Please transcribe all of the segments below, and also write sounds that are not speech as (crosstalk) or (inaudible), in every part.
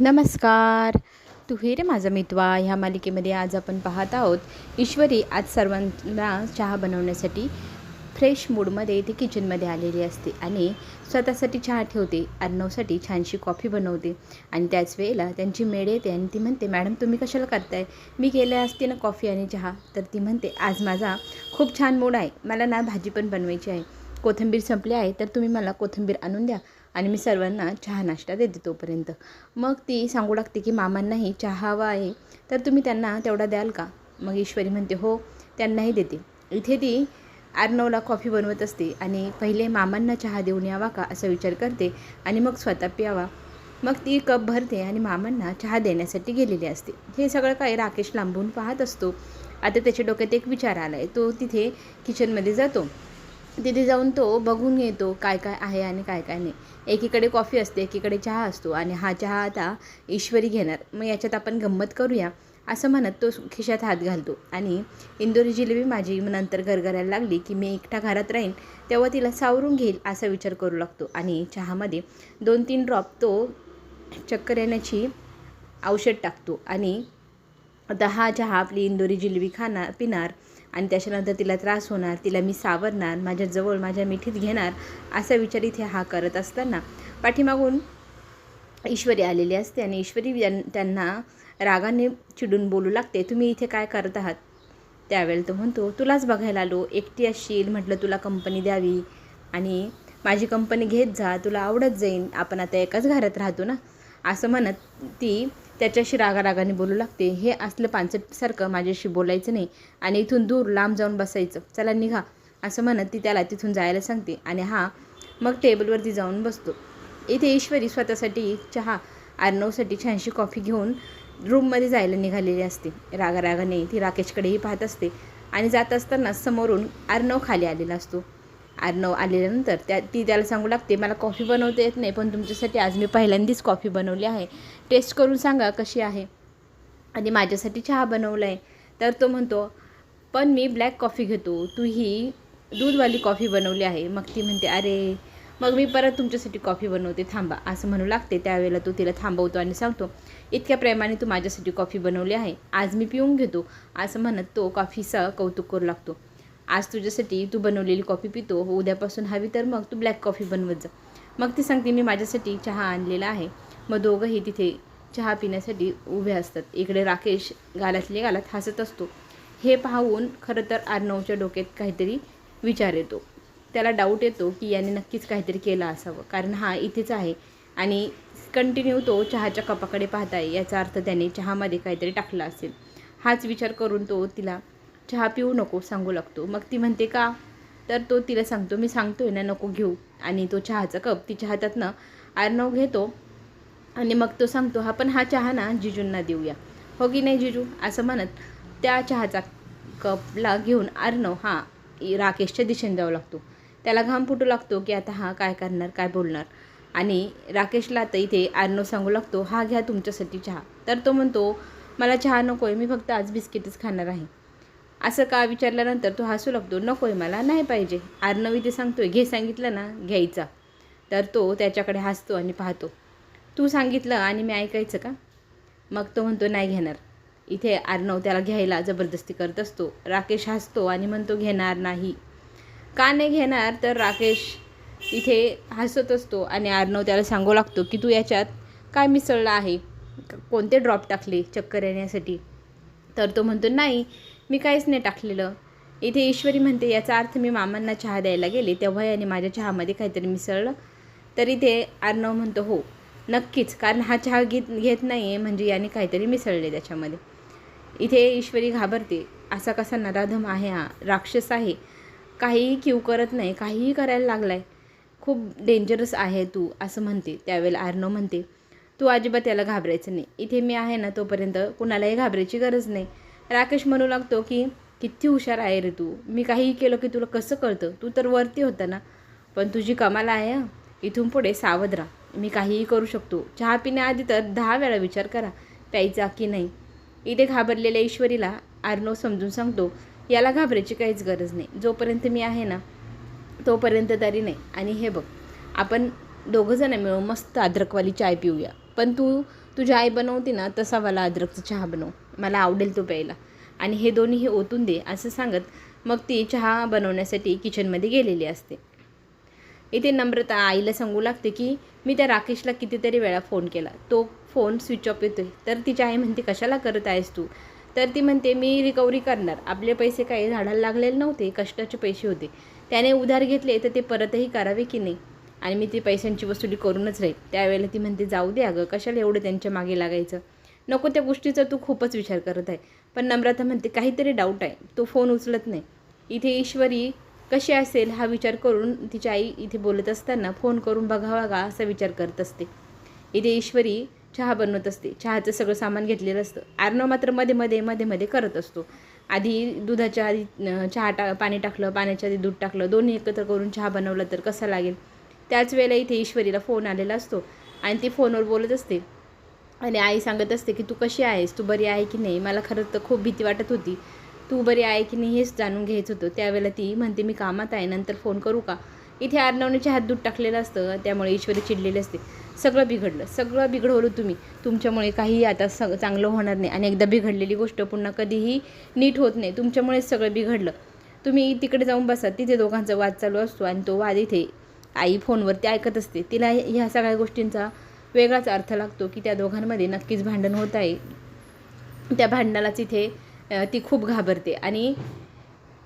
नमस्कार. तू रे माझा मितवा. ह्या मालिकेमध्ये आज आपण पाहत आहोत ईश्वरी आज सर्वांना चहा बनवण्यासाठी फ्रेश मूडमध्ये ते किचनमध्ये आलेली असते आणि स्वतःसाठी चहा ठेवते अर्णवसाठी छानशी कॉफी बनवते. आणि त्याच वेळेला त्यांची मेड येते आणि ती म्हणते मॅडम तुम्ही कशाला करताय? मी केल्या असते ना कॉफी आणि चहा. तर ती म्हणते आज माझा खूप छान मूड आहे. मला ना भाजी पण बनवायची आहे. कोथिंबीर संपली आहे तर तुम्ही मला कोथिंबीर आणून द्या. आणि मी सर्वांना चहा नाश्ता देते तोपर्यंत. मग ती सांगू लागते की मामांनाही चहा हवा आहे तर तुम्ही त्यांना तेवढा द्याल का? मग ईश्वरी म्हणते हो त्यांनाही देते. इथे ती आर्नवला कॉफी बनवत असते आणि पहिले मामांना चहा देऊन यावा का? असा विचार करते आणि मग स्वतः प्यावा. मग ती कप भरते आणि मामांना चहा देण्यासाठी गेलेली असते. हे सगळं काय राकेश लांबून पाहत असतो. आता त्याच्या डोक्यात एक विचार आला आहे तो तिथे किचनमध्ये जातो. तिथे जाऊन तो बघून येतो काय काय आहे आणि काय काय नाही. एकीकडे कॉफी असते एकीकडे चहा असतो आणि हा चहा आता ईश्वरी घेणार. मग याच्यात आपण गंमत करूया. असं म्हणत तो खिशात हात घालतो आणि इंदोरी जिलेबी माझी नंतर गरगरायला लागली की मी एकटा घरात राहीन तेव्हा तिला सावरून घेईल असा विचार करू लागतो. आणि चहामध्ये दोन तीन ड्रॉप तो चक्कर येण्याची औषध टाकतो आणि आता हा चहा आपली इंदोरी जिलेबी खाणार पिणार. आणि त्याच्यानंतर तिला त्रास होणार तिला मी सावरणार माझ्याजवळ माझ्या मिठीत घेणार असा विचार इथे हा करत असताना पाठीमागून ईश्वरी आलेली असते आणि ईश्वरी त्यांना रागाने चिडून बोलू लागते तुम्ही इथे काय करत आहात? त्यावेळेला तो म्हणतो तुलाच बघायला आलो एकटी असशील म्हटलं तुला कंपनी द्यावी आणि माझी कंपनी घेत जा तुला आवडत जाईन आपण आता एकाच घरात राहतो ना? असं म्हणत ती त्याच्याशी रागारागाने बोलू लागते. हे असलं पानसटसारखं माझ्याशी बोलायचं नाही आणि इथून दूर लांब जाऊन बसायचं. चला निघा. असं म्हणत ती त्याला तिथून जायला सांगते आणि हा मग टेबलवरती जाऊन बसतो. इथे ईश्वरी स्वतःसाठी चहा आर्नवसाठी छानशी कॉफी घेऊन रूममध्ये जायला निघालेली असते. रागारागाने ती राकेशकडेही पाहत असते आणि जात असताना समोरून आर्नव खाली आलेला असतो. आर्नव आलेल्यानंतर. त्या ती त्याला सांगू लागते मला कॉफी बनवता येत नाही पण तुमच्यासाठी आज मी पहिल्यांदाच कॉफी बनवली आहे. टेस्ट करून सांगा कशी आहे. आणि माझ्यासाठी चहा बनवला आहे तर तो म्हणतो पण मी ब्लॅक कॉफी घेतो. तू ही दूधवाली कॉफी बनवली आहे. मग ती म्हणते अरे मग मी परत तुमच्यासाठी कॉफी बनवते. थांबा. असं म्हणू लागते. त्यावेळेला तो तिला थांबवतो आणि सांगतो इतक्या प्रेमाने तू माझ्यासाठी कॉफी बनवली आहे. आज मी पिऊन घेतो. असं म्हणत तो कॉफीचं कौतुक करू लागतो. आज तुझ्यासाठी तू बनवलेली कॉफी पितो हो, उद्यापासून हवी तर मग तू ब्लॅक कॉफी बनवत जा. मग ती सांगते मी माझ्यासाठी चहा आणलेला आहे. मग दोघंही तिथे चहा पिण्यासाठी उभे असतात. इकडे राकेश गालातले गालात हसत असतो. हे पाहून खरं तर अर्णवच्या डोक्यात काहीतरी विचार येतो. त्याला डाऊट येतो की याने नक्कीच काहीतरी केलं असावं. कारण हा इथेच आहे आणि कंटिन्यू तो चहाच्या कपाकडे पाहत आहे याचा अर्थ त्याने चहामध्ये काहीतरी टाकला असेल. हाच विचार करून तो तिला चहा पिऊ नको सांगू लागतो. मग ती म्हणते का? तर तो तिला सांगतो मी सांगतोय ना नको घेऊ. आणि तो चहाचा कप तिच्या हातातनं आर्नव घेतो आणि मग तो सांगतो हा पण हा चहा ना जिजूंना देऊया. हो की नाही जिजू? असं म्हणत त्या चहाचा कपला घेऊन आर्नव हा राकेशच्या दिशेने जाऊ लागतो. त्याला घाम फुटू लागतो की आता हा काय करणार काय बोलणार? आणि राकेशला आता इथे आर्नव सांगू लागतो हा घ्या तुमच्यासाठी चहा. तर तो म्हणतो मला चहा नको आहे मी फक्त आज बिस्किटच खाणार आहे. असं का विचारल्यानंतर तो हसू लागतो नको आहे मला नाही पाहिजे. आर्नव इथे आहे घे सांगितलं ना घ्यायचा. तर तो त्याच्याकडे हसतो आणि पाहतो. तू सांगितलं आणि मी ऐकायचं का? मग तो म्हणतो नाही घेणार. इथे आर्नव त्याला घ्यायला जबरदस्ती करत असतो. राकेश हसतो आणि म्हणतो घेणार नाही. का नाही घेणार? तर राकेश इथे हसत असतो आणि आर्नव त्याला सांगू लागतो की तू याच्यात काय मिसळलं आहे? कोणते ड्रॉप टाकले चक्कर येण्यासाठी? तर तो म्हणतो नाही मी काहीच नाही टाकलेलं. इथे ईश्वरी म्हणते याचा अर्थ मी मामांना चहा द्यायला गेले तेव्हा याने माझ्या चहामध्ये काहीतरी मिसळलं. तर इथे आर्नव म्हणतो हो नक्कीच कारण हा चहा घेत घेत नाही आहे म्हणजे याने काहीतरी मिसळले त्याच्यामध्ये. इथे ईश्वरी घाबरते असा कसा नराधम आहे हा? राक्षस आहे. काहीही क्यू करत नाही काहीही करायला लागला आहे खूप डेंजरस आहे तू असं म्हणते. त्यावेळेला आर्नव म्हणते तू अजिबात याला घाबरायचं नाही. इथे मी आहे ना तोपर्यंत कुणालाही घाबरायची गरज नाही. राकेश म्हणू लागतो की किती हुशार आहे रे तू. मी काहीही केलं की तुला कसं कळतं? तू तर वरती होता ना. पण तुझी कमाल आहे इथून पुढे सावध राहा. मी काहीही करू शकतो. चहा पिण्याआधी तर दहा वेळा विचार करा प्यायचा की नाही. इथे घाबरलेल्या ईश्वरीला आर्नव समजून सांगतो याला घाबरायची काहीच गरज नाही. जोपर्यंत मी आहे ना तोपर्यंत तरी नाही. आणि हे बघ आपण दोघंजणं मिळून मस्त अद्रकवाली चाय पिऊया. पण तू तुझी आई बनवते ना तसा मला अद्रकचा चहा बनव. मला आवडेल तो प्यायला. आणि हे दोन्ही हे ओतून दे असं सांगत मग ती चहा बनवण्यासाठी किचनमध्ये गेलेली असते. इथे नम्रता आईला सांगू लागते की मी त्या राकेशला कितीतरी वेळा फोन केला. तो फोन स्विच ऑफ येतोय. तर तिची आई म्हणते कशाला करत आहेस तू? तर ती म्हणते मी रिकव्हरी करणार. आपले पैसे काही झाडाला लागलेले नव्हते. कष्टाचे पैसे होते. त्याने उधार घेतले तर ते परतही करावे की नाही? आणि मी ती पैशांची वसुली करूनच राहील. त्यावेळेला ती म्हणते जाऊ दे अगं कशाला एवढं त्यांच्या मागे लागायचं? नको त्या गोष्टीचा तू खूपच विचार करत आहे. पण नम्रता म्हणते काहीतरी डाऊट आहे. तो फोन उचलत नाही. इथे ईश्वरी कशी असेल हा विचार करून तिची आई इथे बोलत असताना फोन करून बघावा का असा विचार करत असते. इथे ईश्वरी चहा बनवत असते. चहाचं सगळं सामान घेतलेलं असतं. आर्नव मात्रमध्ये मध्ये मध्ये मध्ये करत असतो. आधी दुधाच्या आधी चहा टा पाणी टाकलं पाण्याच्या आधी दूध टाकलं दोन्ही एकत्र करून चहा बनवलं तर कसा लागेल? त्याच वेळेला इथे ईश्वरीला फोन आलेला असतो. आणि ती फोनवर बोलत असते. आणि आई सांगत असते की तू कशी आहेस? तू बरी आहे की नाही? मला खरंच तर खूप भीती वाटत होती. तू बरी आहे की नाही हेच जाणून घ्यायचं होतं. त्यावेळेला ती म्हणते मी कामात आहे. नंतर फोन करू का? इथे अर्णवनेच्या हात दूध टाकलेलं असतं. त्यामुळे ईश्वरी चिडलेली असते. सगळं बिघडलं. सगळं बिघडवलं तुम्ही. तुमच्यामुळे काही आता सग चांगलं होणार नाही. आणि एकदा बिघडलेली गोष्ट पुन्हा कधीही नीट होत नाही. तुमच्यामुळेच सगळं बिघडलं. तुम्ही तिकडे जाऊन बसा. तिथे दोघांचा वाद चालू असतो आणि तो वाद इथे आई फोनवरती ऐकत असते. तिला ह्या सगळ्या गोष्टींचा वेगळाच अर्थ लागतो की त्या दोघांमध्ये नक्कीच भांडण होत आहे. त्या भांडणालाच इथे ती खूप घाबरते आणि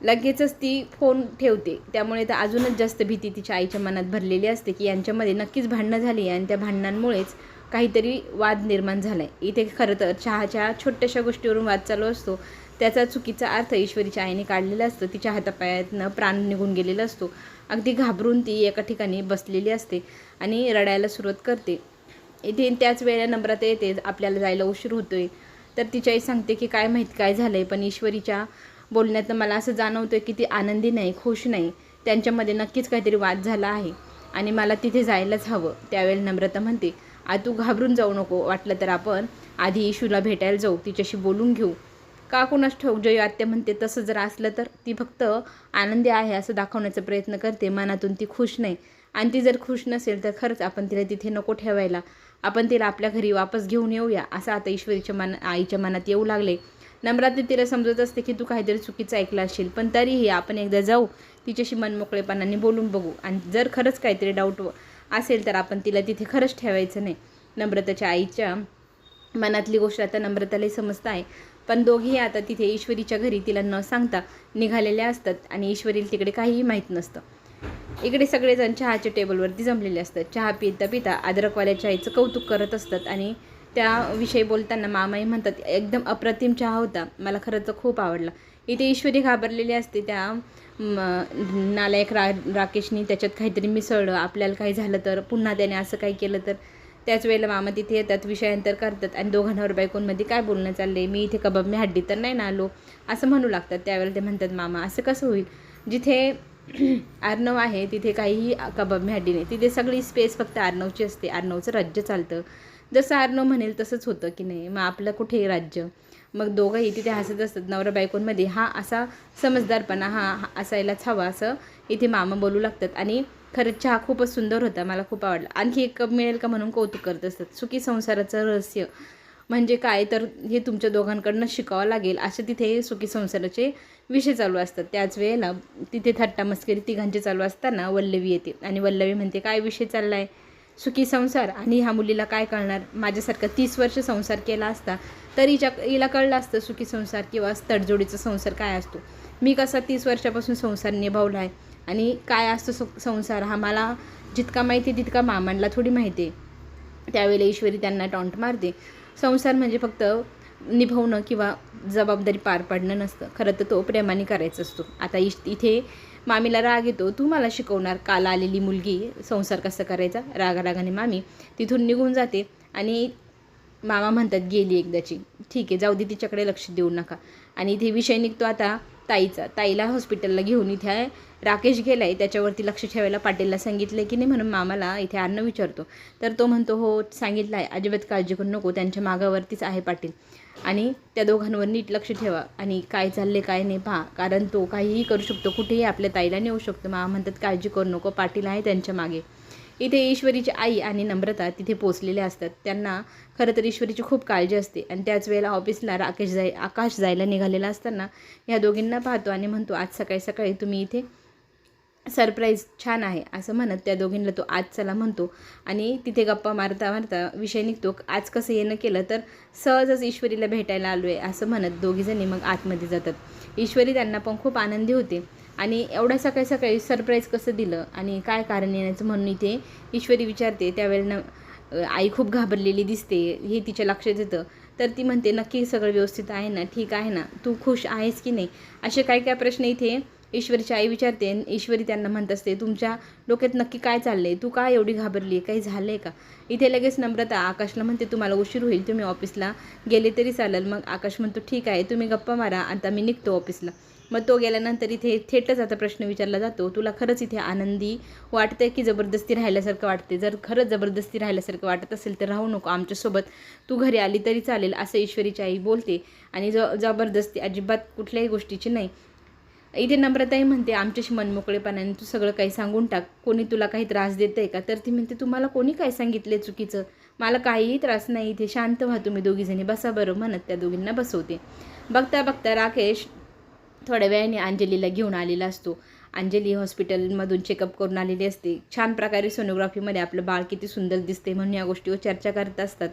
लगेचच ती फोन ठेवते. त्यामुळे तर अजूनच जास्त भीती तिच्या आईच्या मनात भरलेली असते की यांच्यामध्ये नक्कीच भांडणं झाली आणि त्या भांडणांमुळेच काहीतरी वाद निर्माण झाला आहे इथे खरं तर चहाच्या छोट्याशा गोष्टीवरून वाद चालू असतो. त्याचा चुकीचा अर्थ ईश्वरीच्या आईने काढलेला असतो. तिच्या हातापायातनं प्राण निघून गेलेला असतो. अगदी घाबरून ती एका ठिकाणी बसलेली असते आणि रडायला सुरुवात करते. इथे त्याच वेळेला नम्रता येते. आपल्याला जायला उशीर होतोय. तर तिची आई सांगते की काय माहीत काय झालं आहे पण ईश्वरीच्या बोलण्यातनं मला असं जाणवतं की ती आनंदी नाही खुश नाही. त्यांच्यामध्ये नक्कीच काहीतरी वाद झाला आहे आणि मला तिथे जायलाच हवं. त्यावेळेला नम्रता म्हणते आ तू घाबरून जाऊ नको. वाटलं तर आपण आधी इशूला भेटायला जाऊ. तिच्याशी बोलून घेऊ. का कुणास ठेवू? जय आत्या म्हणते तसं जर असलं तर ती फक्त आनंदी आहे असं दाखवण्याचा प्रयत्न करते मनातून ती खुश नाही. आणि ती जर खुश नसेल तर खरंच आपण तिला तिथे नको ठेवायला. आपण तिला आपल्या घरी वापस घेऊन येऊया असं आता ईश्वरीच्या मन आईच्या मनात येऊ लागले. नम्राती तिला समजत असते की तू काहीतरी चुकीचं ऐकलं असेल पण तरीही आपण एकदा जाऊ तिच्याशी मनमोकळेपणाने बोलून बघू. आणि जर खरंच काहीतरी डाऊट असेल तर आपण तिला तिथे खरंच ठेवायचं नाही. नम्रताच्या आईच्या मनातली गोष्ट आता नम्रतालाही समजत आहे. पण दोघेही आता तिथे ईश्वरीच्या घरी तिला न सांगता निघालेल्या असतात आणि ईश्वरीला तिकडे काहीही माहीत नसतं. इकडे सगळेजण चहाच्या टेबलवरती जमलेले असतात. चहा पिता पिता अद्रकवाल्या चायचं कौतुक करत असतात आणि त्याविषयी बोलताना मामाही म्हणतात एकदम अप्रतिम चहा होता. मला खरं तर खूप आवडला. इथे ईश्वरी घाबरलेली असते. त्या नालायक रा राकेशनी त्याच्यात काहीतरी मिसळलं. आपल्याला काही झालं तर पुन्हा त्याने असं काही केलं तर त्याच वेळेला मामा तिथे येतात विषयांतर करतात आणि दोघांवर बायकोंमध्ये काय बोलणं चाललंय? मी इथे कबाब मी हड्डी तर नाही ना आलो? असं म्हणू लागतात. त्यावेळेला ते म्हणतात मामा असं कसं होईल? जिथे (clears throat) आर्नव आहे तिथे काहीही कबाब मी हड्डी नाही. तिथे सगळी स्पेस फक्त आर्नवची असते. आर्नवचं राज्य चालतं. जसं आर्नव म्हणेल तसंच होतं की नाही? मग आपलं कुठे राज्य? मग दोघंही तिथे हसत असतात. नवरा बायकोंमध्ये हा असा समजदारपणा हा असायलाच हवा असं इथे मामा बोलू लागतात. आणि खरंच चहा खूपच सुंदर होता मला खूप आवडला. आणखी एक कप मिळेल का म्हणून कौतुक करत असतात. सुखी संसाराचं रहस्य म्हणजे काय? तर हे तुमच्या दोघांकडनं शिकावं लागेल. असे तिथे सुखी संसाराचे विषय चालू असतात. त्याच वेळेला तिथे थट्टा मस्करी तिघांचे चालू असताना वल्लवी येते. आणि वल्लवी म्हणते काय विषय चालला आहे सुखी संसार? आणि ह्या मुलीला काय कळणार? माझ्यासारखा तीस वर्ष संसार केला असता तर हिच्या हिला कळलं असतं सुखी संसार किंवा तडजोडीचा संसार काय असतो? मी कसा तीस वर्षापासून संसार निभावला आहे आणि काय असतो संसार हा मला जितका माहिती आहे तितका मामांना थोडी माहिती आहे. त्यावेळेला ईश्वरी त्यांना टॉन्ट मारते. संसार म्हणजे फक्त निभवणं किंवा जबाबदारी पार पाडणं नसतं. खरं तर तो प्रेमाने करायचा असतो. आता इश इथे मामीला राग येतो तू मला शिकवणार काल आलेली मुलगी संसार कसा करायचा? रागारागाने मामी तिथून निघून जाते आणि मामा म्हणतात गेली एकदाची. ठीक आहे जाऊ दे तिच्याकडे लक्ष देऊ नका. आणि इथे विषय निघतो आता ताईचा. ताईला हॉस्पिटलला घेऊन इथे राकेश गेलाय. त्याच्यावरती लक्ष ठेवायला पाटीलला सांगितलं की नाही म्हणून मामाला इथे अन्न विचारतो. तर तो म्हणतो हो सांगितलं आहे अजिबात काळजी करू नको. त्यांच्या मागावरतीच आहे पाटील. आणि त्या दोघांवर नीट लक्ष ठेवा. आणि काय चालले काय नाही पहा. कारण तो काहीही करू शकतो. कुठेही आपल्या ताईला नेऊ शकतो. मामा म्हणतात काळजी करू नको. पाटील आहे त्यांच्या मागे. इथे ईश्वरीची आई आणि नम्रता तिथे पोचलेल्या असतात. त्यांना खरं तर ईश्वरीची खूप काळजी असते. आणि त्याच वेळेला ऑफिसला राकेश जाय आकाश जायला निघालेला असताना ह्या दोघींना पाहतो आणि म्हणतो आज सकाळी सकाळी तुम्ही इथे सरप्राईज छान आहे. असं म्हणत त्या दोघींना तो आज चला म्हणतो. आणि तिथे गप्पा मारता मारता विषय निघतो आज कसं येणं केलं तर सहजच ईश्वरीला भेटायला आलो आहे असं म्हणत दोघीजणी मग आतमध्ये जातात. ईश्वरी त्यांना पण खूप आनंदी होते. आणि एवढ्या सकाळी सकाळी सरप्राईज कसं दिलं आणि काय कारण येण्याचं म्हणून इथे ईश्वरी विचारते. त्यावेळेला आई खूप घाबरलेली दिसते हे तिच्या लक्षात येतं. तर ती म्हणते नक्की सगळं व्यवस्थित आहे ना? ठीक आहे ना? तू खुश आहेस की नाही? असे काय काय प्रश्न इथे ईश्वरीची आई विचारते ईश्वरी त्यांना म्हणत असते तुमच्या डोक्यात नक्की काय चाललंय? तू काय एवढी घाबरली काही झालं आहे का? इथे लगेच नम्रता आकाशला म्हणते तुम्हाला उशीर होईल. तुम्ही ऑफिसला गेले तरी चालेल. मग आकाश म्हणतो ठीक आहे. तुम्ही गप्पा मारा. आता मी निघतो ऑफिसला मग तो गेल्यानंतर इथे थेटच आता प्रश्न विचारला जातो. तुला खरंच इथे आनंदी वाटतंय की जबरदस्ती राहिल्यासारखं वाटते जर खरंच जबरदस्ती राहिल्यासारखं वाटत असेल तर राहू नको आमच्यासोबत तू घरी आली तरी चालेल असं ईश्वरीची आई बोलते. आणि ज जबरदस्ती अजिबात कुठल्याही गोष्टीची नाही. इथे नम्रताही म्हणते आमच्याशी मनमोकळेपणाने तू सगळं काही सांगून टाक. कोणी तुला काही त्रास देत आहे का? तर ती म्हणते तुम्हाला कोणी काय सांगितले चुकीचं? मला काहीही त्रास नाही. इथे शांत व्हा तुम्ही दोघीजणी. बसा बरं म्हणत त्या दोघींना बसवते. बघता बघता राकेश थोड्या वेळाने अंजलीला घेऊन आलेला असतो. अंजली हॉस्पिटलमधून चेकअप करून आलेली असते. छान प्रकारे सोनोग्राफीमध्ये आपलं बाळ किती सुंदर दिसते म्हणून या गोष्टीवर चर्चा करत असतात.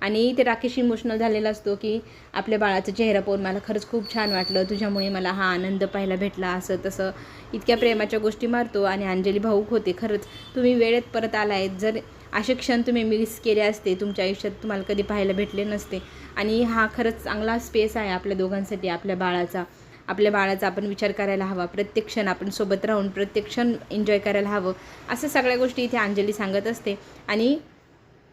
आणि ते राकेश इमोशनल झालेला असतो की आपल्या बाळाचा चेहरा पाहून मला खरंच खूप छान वाटलं. तुझ्यामुळे मला हा आनंद पाहायला भेटला. असं तसं इतक्या प्रेमाच्या गोष्टी मारतो आणि अंजली भाऊक होते. खरंच तुम्ही वेळेत परत आलायत. जर असे क्षण तुम्ही मिस केले असते तुमच्या आयुष्यात तुम्हाला कधी पाहायला भेटले नसते. आणि हा खरंच चांगला स्पेस आहे आपल्या दोघांसाठी आपल्या बाळाचा. आपल्या बाळाचा आपण विचार करायला हवा प्रत्येक क्षण आपण सोबत राहून प्रत्येक क्षण एन्जॉय करायला हवं. असं सगळ्या गोष्टी इथे अंजली सांगत असते. आणि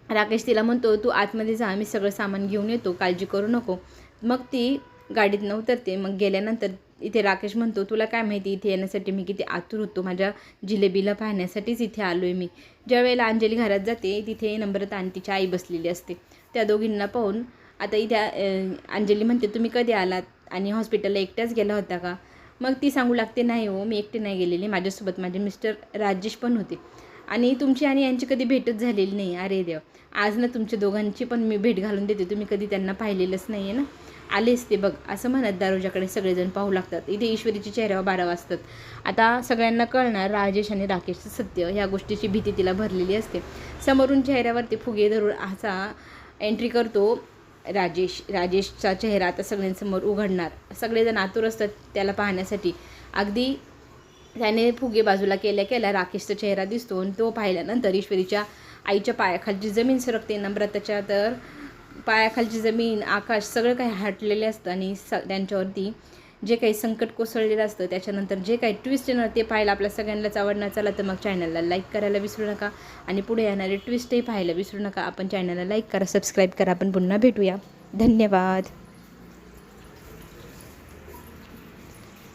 राकेश तिला म्हणतो तू आतमध्ये जा मी सगळं सामान घेऊन येतो काळजी करू नको. मग ती गाडीत उतरते. मग गेल्यानंतर इथे राकेश म्हणतो तुला काय माहिती इथे येण्यासाठी मी किती आतुर होतो. माझ्या जिलेबीला पाहण्यासाठीच इथे आलो आहे मी. ज्यावेळेला अंजली घरात जाते तिथे नम्रता आणि तिची आई बसलेली असते. त्या दोघींना पाहून आता इथे अंजली म्हणते तुम्ही कधी आलात? आणि हॉस्पिटलला एकट्याच गेला होता का? मग ती सांगू लागते नाही हो मी एकटी नाही गेलेली माझ्यासोबत माझे मिस्टर राजेश पण होते. आणि तुमची आणि यांची कधी भेटच झालेली नाही. अरे देव आज ना तुमच्या दोघांची पण मी भेट घालून देते. तुम्ही कधी त्यांना पाहिलेलंच नाही आहे ना? आलेच ते बघ असं म्हणत दारोजाकडे सगळेजण पाहू लागतात. इथे ईश्वरीच्या चेहऱ्यावर बारा वाजतात. आता सगळ्यांना कळणार राजेश आणि राकेशचं सत्य. ह्या गोष्टीची भीती तिला भरलेली असते. समोरून चेहऱ्यावरती फुगे धरून असा एंट्री करतो. राजेश राजेशचा चेहरा आता सगळ्यांसमोर उघडणार. सगळेजण आतुर असतात त्याला पाहण्यासाठी. अगदी त्याने फुगे बाजूला केल्या केल्या राकेशचा चेहरा दिसतो आणि तो पाहिल्यानंतर ईश्वरीच्या आईच्या पायाखालची जमीन सरकते. नम्रताच्या तर पायाखालची जमीन आकाश सगळं काही हटलेले असतं आणि स त्यांच्यावरती जे काही संकट कोसळलेलं असतं त्याच्यानंतर जे काही ट्विस्ट येणार ते पाहायला आपल्या सगळ्यांनाच आवडणार. चला तर मग चॅनलला लाईक करायला विसरू नका. आणि पुढे येणारे ट्विस्टही पाहायला विसरू नका. आपण चॅनलला लाईक करा सबस्क्राईब करा. आपण पुन्हा भेटूया. धन्यवाद.